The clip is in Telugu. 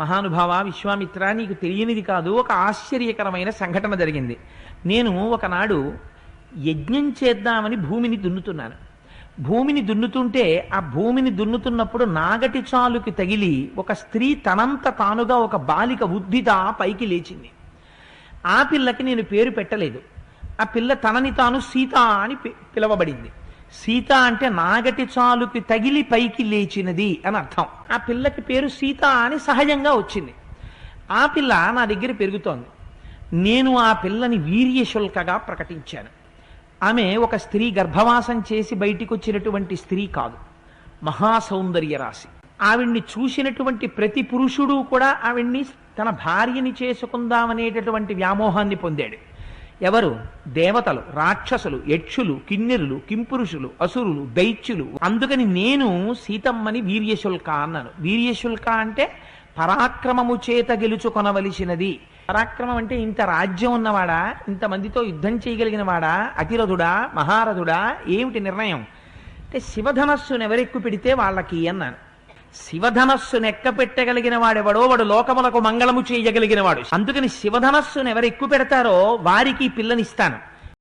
మహానుభావ విశ్వామిత్ర నీకు తెలియనిది కాదు ఒక ఆశ్చర్యకరమైన సంఘటన జరిగింది. నేను ఒకనాడు యజ్ఞం చేద్దామని భూమిని దున్నుతున్నాను. భూమిని దున్నుతుంటే ఆ భూమిని దున్నుతున్నప్పుడు నాగటి చాలుకి తగిలి ఒక స్త్రీ తనంత తానుగా ఒక బాలిక ఉద్దిత పైకి లేచింది. ఆ పిల్లకి నేను పేరు పెట్టలేదు. ఆ పిల్ల తనని తాను సీత అని పి- పిలవబడింది. సీత అంటే నాగటి చాలుకి తగిలి పైకి లేచినది అని అర్థం. ఆ పిల్లకి పేరు సీత అని సహజంగా వచ్చింది. ఆ పిల్ల నా దగ్గర పెరుగుతోంది. నేను ఆ పిల్లని వీర్యశుల్కగా ప్రకటించాను. ఆమె ఒక స్త్రీ గర్భవాసం చేసి బయటికి వచ్చినటువంటి స్త్రీ కాదు. మహాసౌందర్య రాశి. ఆవిడ్ని చూసినటువంటి ప్రతి పురుషుడు కూడా ఆవిడ్ని తన భార్యని చేసుకుందామనేటటువంటి వ్యామోహాన్ని పొందాడు. ఎవరు? దేవతలు రాక్షసులు యక్షులు కిన్నెరులు కింపురుషులు అసురులు దైత్యులు. అందుకని నేను సీతమ్మని వీర్యశుల్క అన్నాను. వీర్యశుల్క అంటే పరాక్రమము చేత గెలుచుకొనవలసినది. పరాక్రమం అంటే ఇంత రాజ్యం ఉన్నవాడా? ఇంతమందితో యుద్ధం చేయగలిగిన వాడా అతిరథుడా? మహారథుడా? ఏమిటి నిర్ణయం? అంటే శివధనస్సును ఎవరెక్కు పెడితే వాళ్ళకి అన్నాను. శివధనస్సును ఎక్క పెట్టగలిగిన వాడెవడో వాడు లోకములకు మంగళము చేయగలిగిన వాడు అందుకని శివధనస్సును ఎవరు ఎక్కువ పెడతారో వారికి పిల్లనిస్తాను